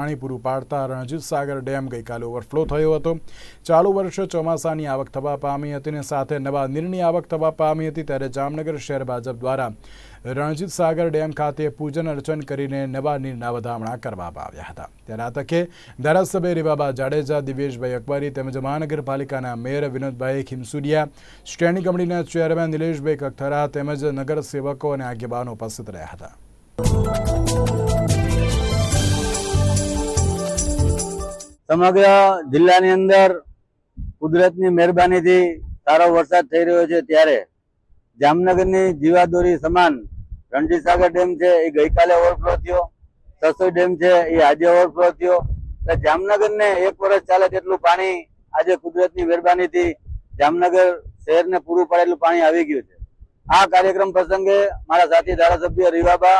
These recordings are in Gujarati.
પાણી પૂરું પાડતા રણજીત સાગર ડેમ ગઈકાલે ઓવરફ્લો થયો હતો. ચાલુ વર્ષે ચોમાસાની આવક થવા પામી હતી અને સાથે નવા નીરની આવક થવા પામી હતી ત્યારે જામનગર શહેર ભાજપ દ્વારા રણજીત સાગર ડેમ ખાતે પૂજન અર્ચન કરીને નવા નીરના વધામણા કરવામાં આવ્યા હતા. ત્યારે આ તકે ધારાસભ્ય રીવાબા જાડેજા, દિવેશભાઈ અકબરી તેમજ મહાનગરપાલિકાના મેયર વિનોદભાઈ ખીમસુરિયા, સ્ટેન્ડિંગ કમિટીના ચેરમેન નિલેશભાઈ કખથરા તેમજ નગરસેવકો અને આગેવાનો ઉપસ્થિત રહ્યા હતા. સમગ્ર જિલ્લાની અંદર કુદરતની મહેરબાનીથી સારો વરસાદ થઈ રહ્યો છે ત્યારે જામનગરની જીવાદોરી સમાન રણજીત સાગર ડેમ છે, એ ગઈકાલે ઓવરફ્લો થયો. સસોઈ ડેમ છે, એ આજે ઓવરફ્લો થયો. એટલે જામનગરને એક વર્ષ ચાલે તેટલું પાણી આજે કુદરતની મહેરબાનીથી જામનગર શહેરને પૂરું પાડેલું પાણી આવી ગયું છે. આ કાર્યક્રમ પ્રસંગે મારા સાથી ધારાસભ્ય રીવાબા,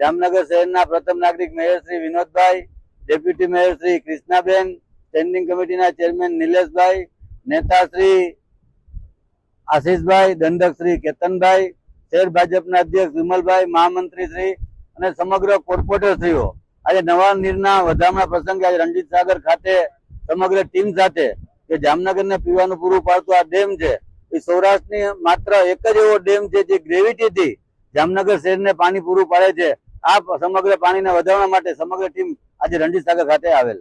જામનગર શહેરના પ્રથમ નાગરિક mayor Shri Vinodbhai deputy mayor Shri Krishnaben, standing કમિટીના ચેરમેન નિલેશભાઈ, નેતા શ્રી આશીષભાઈ, દંડક શ્રી કેતનભાઈ, શહેર ભાજપના અધ્યક્ષ વિમલભાઈ, મહામંત્રી શ્રી અને સમગ્ર કોર્પોરેટરશ્રીઓ આજે નવા નીરના વધામણા પ્રસંગે આજે રણજીત સાગર ખાતે સમગ્ર ટીમ સાથે કે જામનગરને પીવાનું પૂરું પાડતું આ ડેમ છે, એ સૌરાષ્ટ્રની માત્ર એક જ એવો ડેમ છે જે ગ્રેવિટીથી જામનગર શહેરને પાણી પૂરું પાડે છે. આ સમગ્ર પાણીને વધારવા માટે સમગ્ર ટીમ આજે રણજીત સાગર ખાતે આવેલ.